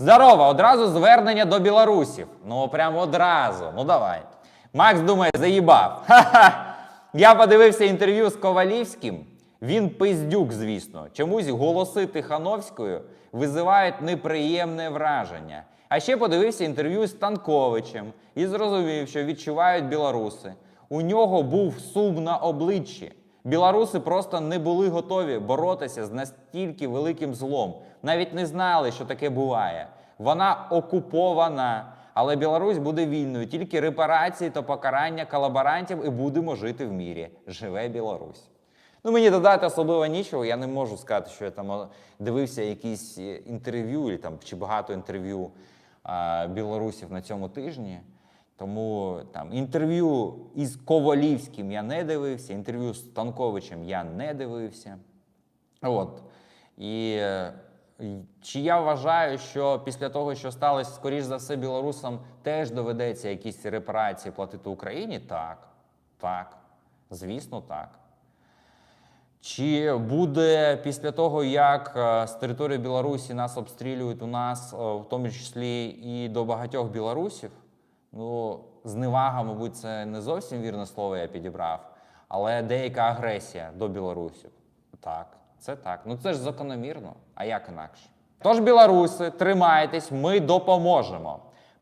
Здорово, одразу звернення до білорусів. Ну, прямо одразу. Ну давай. Макс думає, заїбав. Ха-ха. Я подивився інтерв'ю з Ковалівським. Він пиздюк, звісно. Чомусь голоси Тихановської визивають неприємне враження. А ще подивився інтерв'ю з Танковичем і зрозумів, що відчувають білоруси. У нього був сум на обличчі. Білоруси просто не були готові боротися з настільки великим злом. Навіть не знали, що таке буває. Вона окупована, але Білорусь буде вільною. Тільки репарації та покарання колаборантів і будемо жити в мірі. Живе Білорусь. Ну, мені додати особливо нічого. Я не можу сказати, що я там дивився якісь е, інтерв'ю чи багато інтерв'ю білорусів на цьому тижні. Тому там інтерв'ю із Ковалівським я не дивився, інтерв'ю з Танковичем я не дивився. От. І е, чи я вважаю, що після того, що сталося, скоріш за все, білорусам теж доведеться якісь репарації платити Україні? Так. Так. Звісно, так. Чи буде після того, як е, з території Білорусі нас обстрілюють у нас, е, в тому числі і до багатьох білорусів? Ну, зневага, мабуть, це не зовсім вірне слово я підібрав, але деяка агресія до білорусів. Так, це так. Ну це ж закономірно. А як інакше? Тож, білоруси, тримайтесь, ми допоможемо.